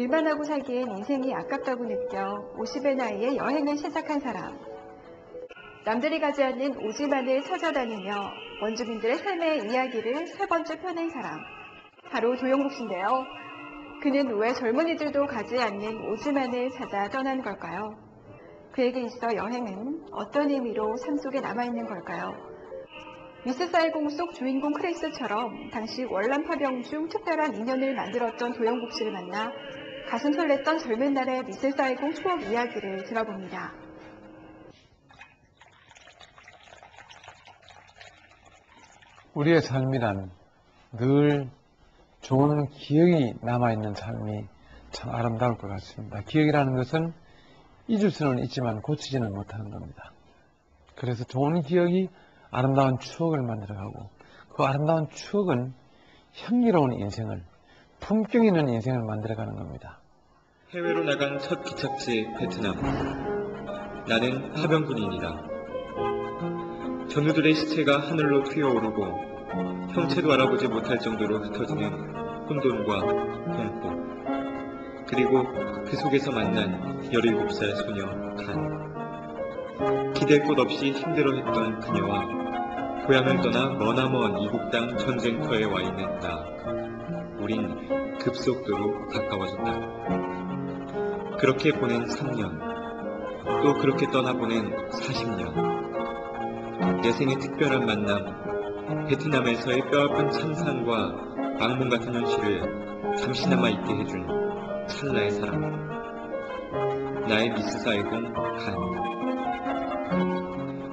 일만 하고 살기엔 인생이 아깝다고 느껴 50의 나이에 여행을 시작한 사람. 남들이 가지 않는 오지만을 찾아다니며 원주민들의 삶의 이야기를 세 번째 펴낸 사람. 바로 도영국 씨인데요. 그는 왜 젊은이들도 가지 않는 오지만을 찾아 떠난 걸까요? 그에게 있어 여행은 어떤 의미로 삶 속에 남아있는 걸까요? 미스 사이공 속 주인공 크리스처럼 당시 월남 파병 중 특별한 인연을 만들었던 도영국 씨를 만나 가슴 설렜던 젊은 날의 미스 사이공 추억 이야기를 들어봅니다. 우리의 삶이란 늘 좋은 기억이 남아있는 삶이 참 아름다울 것 같습니다. 기억이라는 것은 잊을 수는 있지만 고치지는 못하는 겁니다. 그래서 좋은 기억이 아름다운 추억을 만들어가고 그 아름다운 추억은 향기로운 인생을 품격 있는 인생을 만들어가는 겁니다. 해외로 나간 첫 기착지 베트남. 나는 하병군인이다. 전우들의 시체가 하늘로 튀어오르고 형체도 알아보지 못할 정도로 흩어지는 혼돈과 공포. 그리고 그 속에서 만난 17살 소녀 간. 기댈 곳 없이 힘들어했던 그녀와 고향을 떠나 머나먼 이국 땅 전쟁터에 와 있는 나. 우린 급속도로 가까워졌다. 그렇게 보낸 3년, 또 그렇게 떠나보낸 40년. 내 생의 특별한 만남, 베트남에서의 뼈아픈 참상과 악몽 같은 현실을 잠시나마 잊게 해준 찰나의 사랑. 나의 미스 사이공 간.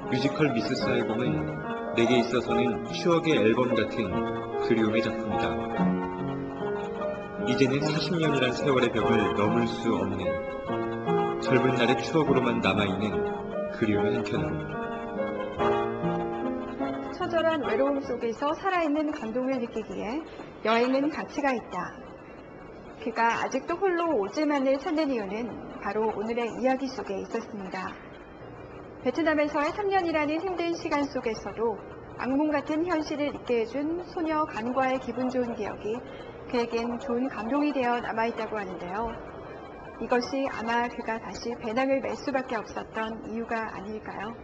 뮤지컬 미스 사이공은 내게 있어서는 추억의 앨범 같은 그리움의 작품이다. 이제는 40년이란 세월의 벽을 넘을 수 없는 젊은 날의 추억으로만 남아있는 그리움의 한켠으로 처절한 외로움 속에서 살아있는 감동을 느끼기에 여행은 가치가 있다. 그가 아직도 홀로 오지만을 찾는 이유는 바로 오늘의 이야기 속에 있었습니다. 베트남에서의 3년이라는 힘든 시간 속에서도 악몽 같은 현실을 잊게 해준 소녀 간과의 기분 좋은 기억이 그에겐 좋은 감동이 되어 남아있다고 하는데요. 이것이 아마 그가 다시 배낭을 멜 수밖에 없었던 이유가 아닐까요?